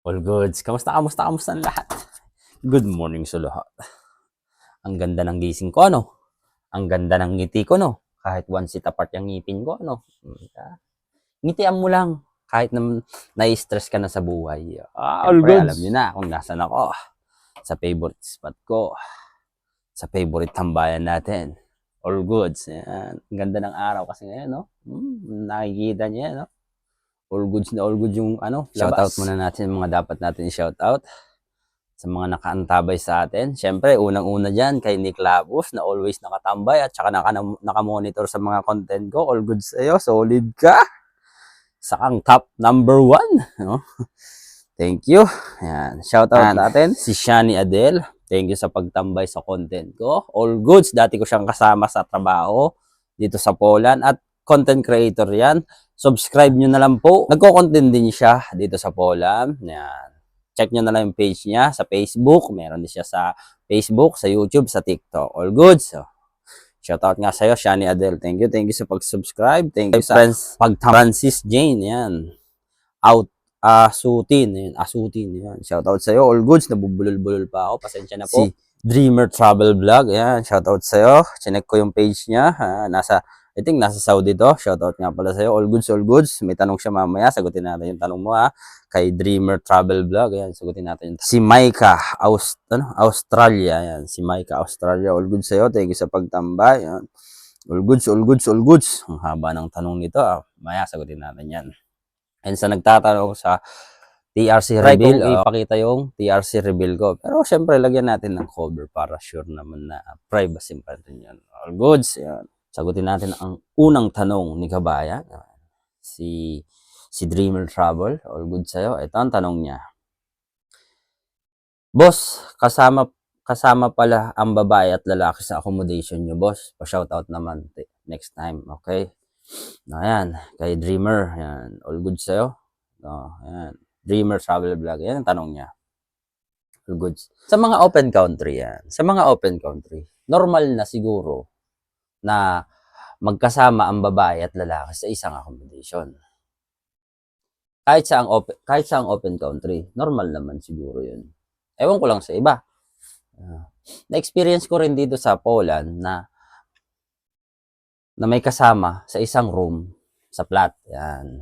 All goods. Kamusta, kamusta, kamusta ang lahat? Good morning sa lahat. Ang ganda ng gising ko, ano? Ang ganda ng ngiti ko, no? Kahit one seat apart yung ngipin ko, ano? Ngitian mo lang. Kahit na na-stress ka na sa buhay. Ah, all Siyempre, goods. alam nyo na kung nasan ako. Sa favorite spot ko. Sa favorite tambayan natin. All goods. Yan. Ang ganda ng araw kasi ngayon, no? Hmm, nakikita niyo yan, no? All goods na all goods yung ano, shoutout muna natin mga dapat natin i-shoutout sa mga nakaantabay sa atin. Siyempre, unang-una dyan kay Nick Labus na always nakatambay at saka naka, nakamonitor sa mga content ko. All goods sa'yo, solid ka. Sa kang top number one. No? Thank you. Yan. Shoutout natin si Shani Adel. Thank you sa pagtambay sa content ko. All goods. Dati ko siyang kasama sa trabaho dito sa Poland at content creator yan subscribe nyo na lang po. Nagko-content din siya dito sa Polam. Yan. Check nyo na lang yung page niya sa Facebook. Meron din siya sa Facebook, sa YouTube, sa TikTok. All good. So, shoutout nga sa'yo, Shani Adel. Thank you. Thank you sa pag-subscribe. Thank you sa friends. Pag Francis Jane. Yan. Out. Asutin. Yan. Asutin. Yan. Shoutout sa'yo. All goods. Nabubulol-bulol pa ako. Pasensya na po. Si Dreamer Travel Vlog. Yan. Shoutout sa'yo. Chinek ko yung page niya. Ha, nasa I think nasa Saudi to. Shoutout nga pala sa'yo. All goods, all goods. May tanong siya mamaya. Sagutin natin yung tanong mo ha. Kay Dreamer Travel Vlog. Ayan, sagutin natin yung Si Maika, Aus ano, Australia. Ayan, si Maika, Australia. All goods sa'yo. Thank you sa pagtambay. Ayan. All goods, all goods, all goods. Ang haba ng tanong nito. Ah. Maya, sagutin natin yan. And sa nagtatanong sa TRC reveal, kong uh, ipakita yung TRC reveal ko. Pero syempre, lagyan natin ng cover para sure naman na privacy pa rin yan. All goods. Yan. Sagutin natin ang unang tanong ni Kabayan. Si si Dreamer Travel. All good sa'yo. Ito ang tanong niya. Boss, kasama kasama pala ang babae at lalaki sa accommodation niyo, boss. Pa-shoutout naman next time, okay? Ayan, kay Dreamer. Ayan, all good sa'yo. No, ayan. Dreamer Travel Vlog. Yan ang tanong niya. All goods. Sa mga open country yan. Sa mga open country, normal na siguro na magkasama ang babae at lalaki sa isang accommodation. Kahit sa ang open, kahit sa ang open country, normal naman siguro 'yun. Ewan ko lang sa iba. Ah, na-experience ko rin dito sa Poland na na may kasama sa isang room sa flat. Yan.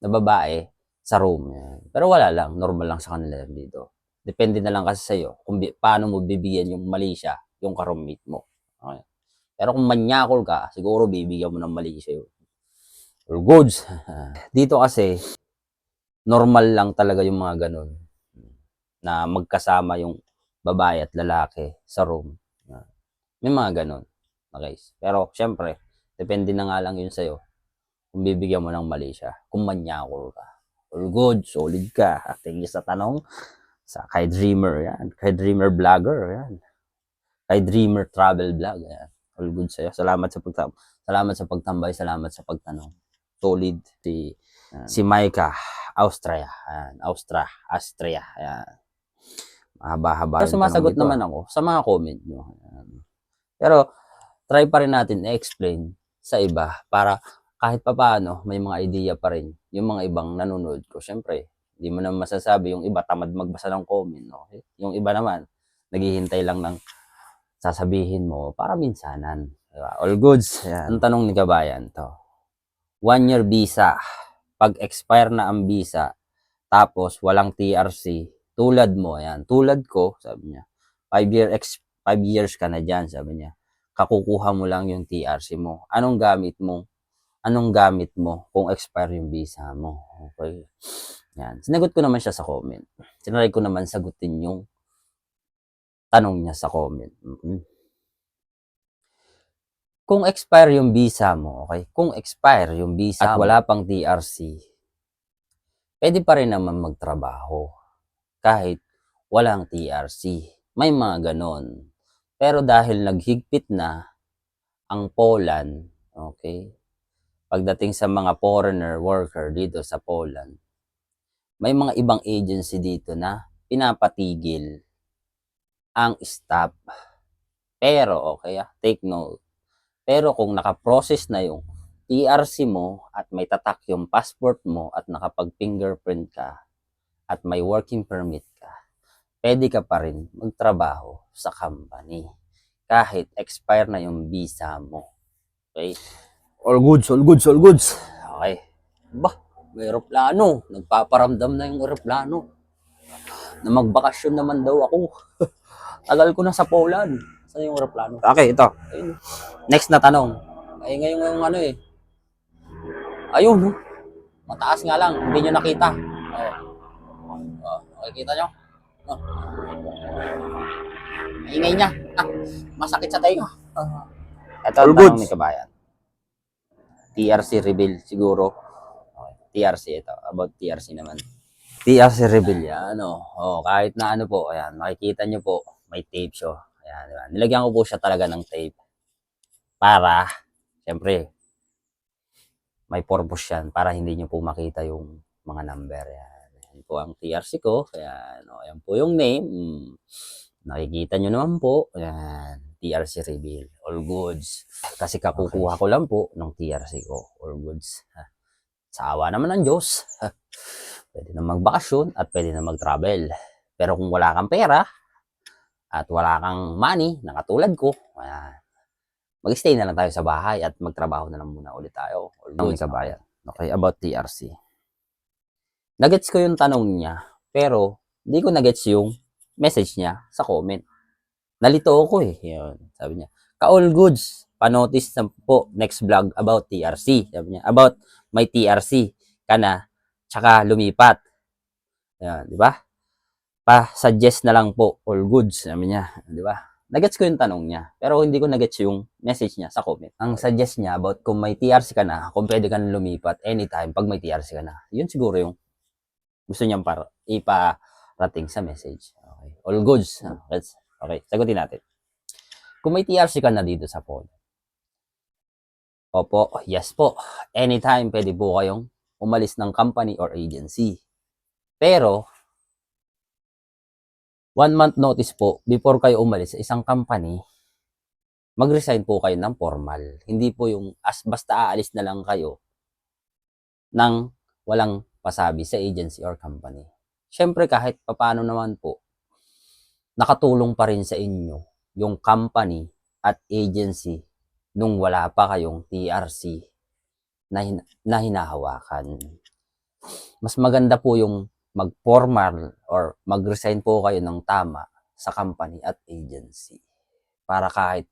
Na babae sa room. Yan. Pero wala lang. Normal lang sa kanila dito. Depende na lang kasi sa'yo kung bi- paano mo bibigyan yung mali siya, yung ka-roommate mo. Okay. Pero kung manyakol ka, siguro bibigyan mo ng mali yun. Or goods. Dito kasi, normal lang talaga yung mga ganun. Na magkasama yung babae at lalaki sa room. May mga ganun. Okay. Pero, syempre, depende na nga lang yun sa'yo. Kung bibigyan mo ng mali siya. Kung manyakol ka. All good, solid ka. Thank you sa tanong. Sa kay Dreamer, yan. Kay Dreamer Vlogger, yan. Kay Dreamer Travel Vlog, yan. All good sa'yo. Salamat sa pagtam Salamat sa pagtambay, salamat sa pagtanong. Solid si si Maika, Austria. Yan. Austria, Austria. Yan. Mahaba-haba. Pero sumasagot naman ako sa mga comment nyo. Yan. Pero try pa rin natin i-explain sa iba para kahit papaano may mga idea pa rin yung mga ibang nanonood ko. Siyempre, hindi mo naman masasabi yung iba tamad magbasa ng comment. No? Yung iba naman, naghihintay lang ng sasabihin mo para minsanan. Diba? All goods. Yan. Ang tanong ni Kabayan to. One year visa. Pag expire na ang visa, tapos walang TRC, tulad mo, yan. Tulad ko, sabi niya. Five, year ex, five years ka na dyan, sabi niya. Kakukuha mo lang yung TRC mo. Anong gamit mo? Anong gamit mo kung expire yung visa mo? Okay. Yan. Sinagot ko naman siya sa comment. Sinry ko naman sagutin yung tanong niya sa comment. Mm-mm. Kung expire yung visa mo, okay? Kung expire yung visa at wala pang TRC, pwede pa rin naman magtrabaho kahit walang TRC. May mga ganon. Pero dahil naghigpit na ang Poland, okay, pagdating sa mga foreigner worker dito sa Poland, may mga ibang agency dito na pinapatigil ang staff. Pero, okay, ah, take note. Pero kung nakaprocess na yung TRC mo at may tatak yung passport mo at nakapag-fingerprint ka, at may working permit ka, pwede ka pa rin magtrabaho sa company kahit expire na yung visa mo. Okay? All goods, all goods, all goods. Okay. Ba, may aeroplano. Nagpaparamdam na yung aeroplano. Na magbakasyon naman daw ako. Tagal ko na sa Poland. Saan yung aeroplano? Okay, ito. Ayun. Next na tanong. Ay, ngayon yung ano eh. Ayun, no? Mataas nga lang. Hindi nyo nakita. Oh. Oh, nakikita nyo? Oh. Ingay niya. Ah, masakit sa tayo. Ito ang tanong ni Kabayan. TRC reveal siguro. TRC ito. About TRC naman. TRC reveal yan. Oh. oh, kahit na ano po. Ayan, makikita nyo po. May tape siya. Ayan, diba? Nilagyan ko po siya talaga ng tape. Para, syempre, may purpose yan. Para hindi nyo po makita yung mga number. Yan. Yan po ang TRC ko. Ayan, oh, ayan po yung name. Nakikita nyo naman po. Ayan. TRC reveal. All goods. Kasi kakukuha ko lang po ng TRC ko. All goods. Ha. Sa awa naman ng Diyos. ha, Pwede na magbakasyon at pwede na mag-travel. Pero kung wala kang pera at wala kang money, na katulad ko, ayan, mag-stay na lang tayo sa bahay at magtrabaho na lang muna ulit tayo. All goods. kabayan. Okay, about TRC. Nagets ko yung tanong niya, pero di ko nagets yung message niya sa comment. Nalito ako eh. Yun, sabi niya. Ka-all goods. Panotice na po next vlog about TRC. Sabi niya, about may TRC ka na, tsaka lumipat. Yan, di ba? Pa-suggest na lang po, all goods. Sabi niya, di ba? Nagets ko yung tanong niya, pero hindi ko nagets yung message niya sa comment. Ang suggest niya about kung may TRC ka na, kung pwede ka na lumipat anytime pag may TRC ka na. Yun siguro yung gusto niyang para iparating sa message. Okay. All goods. Let's Okay, sagutin natin. Kung may TRC ka na dito sa phone. Opo, yes po. Anytime pwede po kayong umalis ng company or agency. Pero, one month notice po before kayo umalis sa isang company, mag-resign po kayo ng formal. Hindi po yung as basta aalis na lang kayo ng walang pasabi sa agency or company. Siyempre kahit papano naman po, nakatulong pa rin sa inyo yung company at agency nung wala pa kayong TRC na, hin- na hinahawakan. Mas maganda po yung mag-formal or mag-resign po kayo ng tama sa company at agency. Para kahit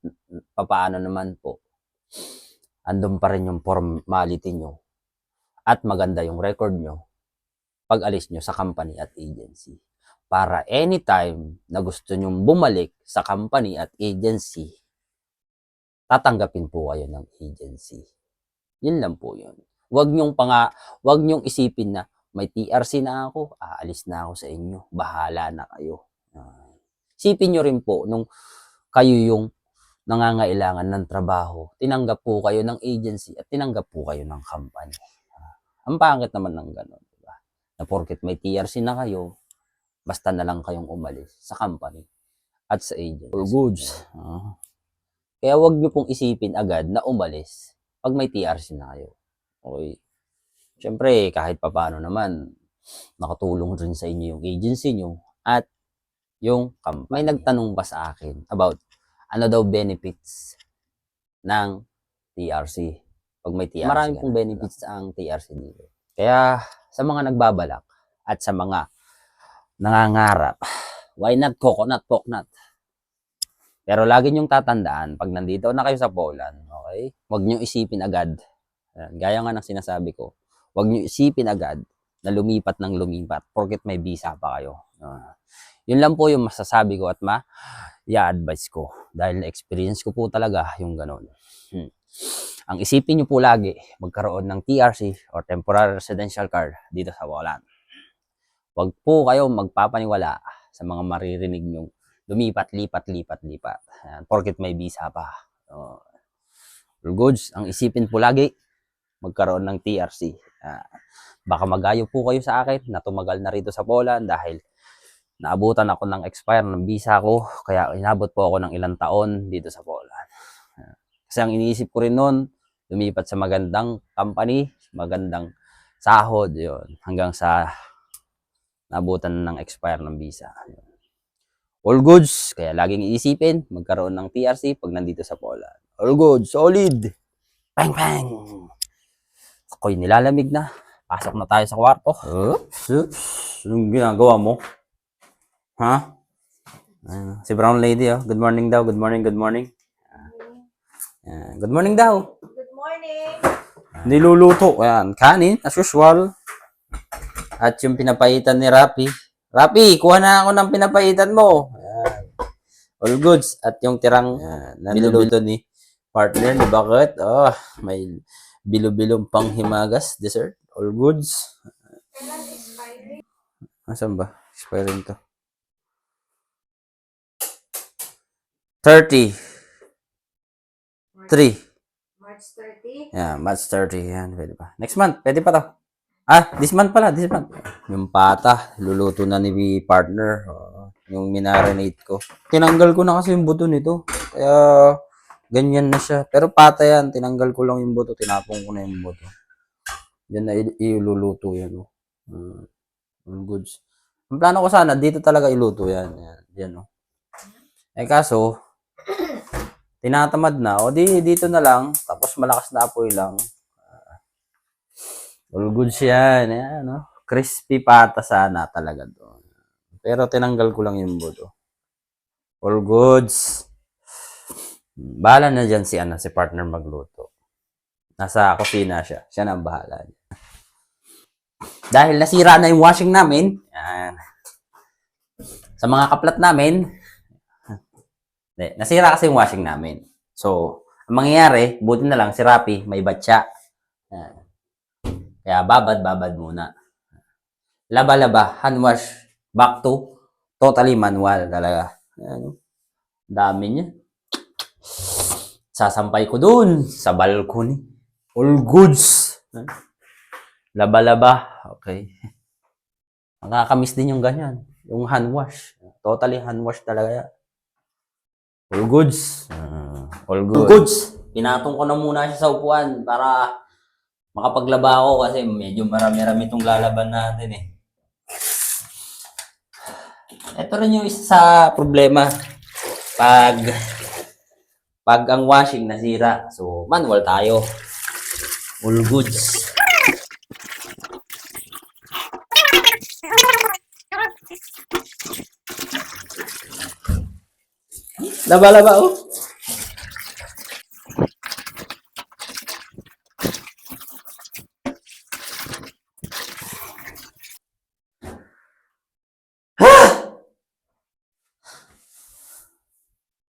papaano naman po, andun pa rin yung formality nyo at maganda yung record nyo pag alis nyo sa company at agency para anytime na gusto nyong bumalik sa company at agency, tatanggapin po kayo ng agency. Yun lang po yun. Huwag nyong panga, huwag nyong isipin na may TRC na ako, aalis na ako sa inyo, bahala na kayo. Ah. Isipin nyo rin po, nung kayo yung nangangailangan ng trabaho, tinanggap po kayo ng agency at tinanggap po kayo ng company. Ah. Ang pangit naman ng ganun, di ba? Na porket may TRC na kayo, basta na lang kayong umalis sa company at sa agency. All goods. Ah. Kaya wag niyo pong isipin agad na umalis pag may TRC na kayo. Okay. Siyempre, kahit papano naman, nakatulong rin sa inyo yung agency nyo at yung company. May nagtanong ba sa akin about ano daw benefits ng TRC pag may TRC. Marami pong benefits ang TRC dito. Kaya sa mga nagbabalak at sa mga nangangarap. Why not coconut, coconut? Pero lagi niyong tatandaan, pag nandito na kayo sa Poland, okay? Huwag niyong isipin agad. Gaya nga ng sinasabi ko, huwag niyo isipin agad na lumipat ng lumipat porket may visa pa kayo. Ah, yun lang po yung masasabi ko at ma i-advise ko dahil na-experience ko po talaga yung ganun. Hmm. Ang isipin niyo po lagi, magkaroon ng TRC or Temporary Residential Card dito sa Poland. Huwag po kayo magpapaniwala sa mga maririnig nyong lumipat, lipat, lipat, lipat. Ayan, porket may visa pa. All goods, ang isipin po lagi, magkaroon ng TRC. Ah, baka magayo po kayo sa akin na tumagal na rito sa Poland dahil naabutan ako ng expire ng visa ko, kaya inabot po ako ng ilang taon dito sa Poland. Ah, Kasi ang iniisip ko rin noon, lumipat sa magandang company, magandang sahod, yon hanggang sa Nabutan na ng expire ng visa. All goods. Kaya laging iisipin, magkaroon ng TRC pag nandito sa Poland. All good. Solid. Bang, bang. Ako'y nilalamig na. Pasok na tayo sa kwarto. Oops, oops. Anong ginagawa mo? Ha? Ayun, si Brown Lady, oh. Good morning daw. Good morning, good morning. Ah, good morning daw. Good morning. Niluluto. Ayan, kanin, as usual. At yung pinapaitan ni Rapi. Rapi, kuha na ako ng pinapaitan mo. Ayan. All goods. At yung tirang uh, niluluto ni partner ni Bakit. Oh, may bilo-bilong panghimagas dessert. All goods. Asan ba? Expiring to. 30. 3. March 30? Yeah, March 30. Yan, pwede pa. Next month, pwede pa to. Ah, this month pala, this month. Yung pata, luluto na ni partner. Oo, yung minarinate ko. Tinanggal ko na kasi yung buto nito. Kaya, ganyan na siya. Pero pata yan, tinanggal ko lang yung buto. Tinapong ko na yung buto. Yan na il- iluluto yan. Oh. Mm, all goods. Ang plano ko sana, dito talaga iluto yan. Yan, yan oh. Eh kaso, tinatamad na. O di, dito na lang. Tapos malakas na apoy lang. Ah, all goods yan. Yan, no? Crispy pata sana talaga doon. Pero tinanggal ko lang yung buto. All goods. Bahala na dyan si, ano, si partner magluto. Nasa kusina siya. Siya na ang bahala. Dahil nasira na yung washing namin. Yan. Sa mga kaplat namin, nasira kasi yung washing namin. So, ang mangyayari, buti na lang si Rapi may batya. Kaya babad, babad muna. Laba-laba, hand wash, back to totally manual talaga. Yan. Dami niya. Sasampay ko dun sa balcony. All goods. Laba-laba. Okay. Nakakamiss din yung ganyan. Yung hand wash. Totally hand wash talaga yan. All goods. Ah, all good. goods. Pinatong ko na muna siya sa upuan para makapaglaba ako kasi medyo marami-rami itong lalaban natin eh. Ito rin yung isa sa problema pag pag ang washing nasira. So, manual tayo. All goods. Laba-laba oh.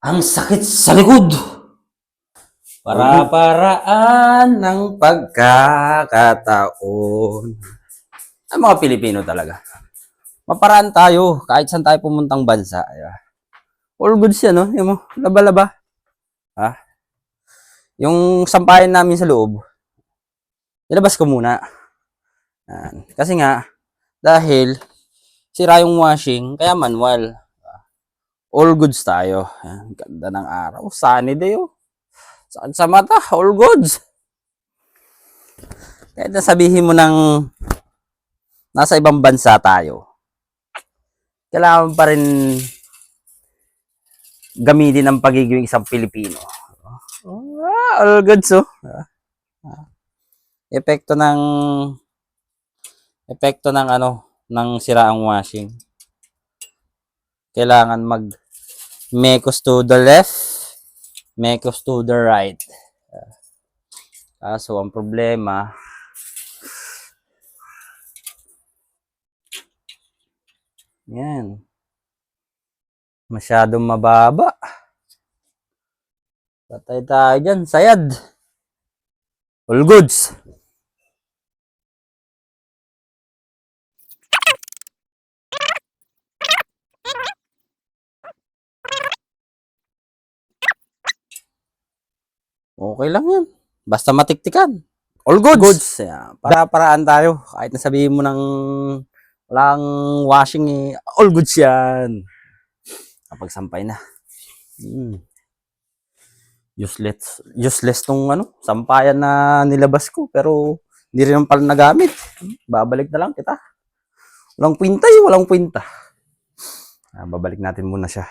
Ang sakit sa likod. Para-paraan ng pagkakataon. Ang mga Pilipino talaga. Maparaan tayo kahit saan tayo pumuntang bansa. All goods yan, no? Yung laba-laba. Ha? Yung sampayan namin sa loob, ilabas ko muna. Kasi nga, dahil sira yung washing, kaya manual. All goods tayo. Yan. Ganda ng araw. Sunny day, oh. Sakit sa mata. All goods. Kahit na sabihin mo ng nasa ibang bansa tayo, kailangan pa rin gamitin ang pagiging isang Pilipino. Ah, all goods, oh. Ah. Epekto ng epekto ng ano, ng siraang washing. Kailangan mag mekos to the left, mekos to the right. Kaso ang problema, yan. Masyadong mababa. Patay tayo dyan. Sayad. All goods. Okay lang yan. Basta matiktikan. All goods. goods. Yeah. Para-paraan tayo. Kahit na sabihin mo ng walang washing eh. All goods yan. Kapag sampay na. Hmm. Useless. Useless tong ano, sampayan na nilabas ko. Pero hindi rin pala nagamit. Babalik na lang kita. Walang kwinta eh, walang kwinta. Ah, babalik natin muna siya.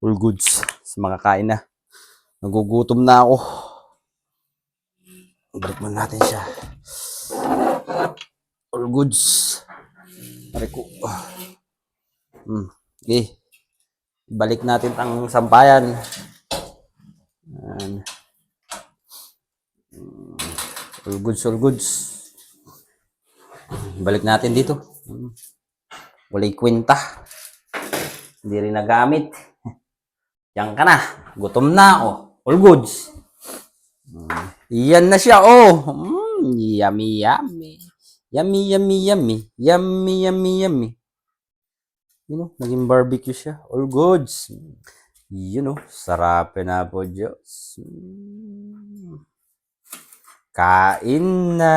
All goods sa mga kain na. Nagugutom na ako. Balik muna natin siya. All goods. Pare ko. Hmm. Okay. Balik natin ang sampayan. Yan. Hmm. All goods, all goods. Balik natin dito. Hmm. Walay kwenta. Hindi rin nagamit. Yan ka na. Gutom na ako. All goods. Hmm. Yan na siya, oh. Mm, yummy, yummy. Yummy, yummy, yummy. Yummy, yummy, yummy. You know, naging barbecue siya. All goods. You know, sarapin na po, Diyos. Mm. Kain na.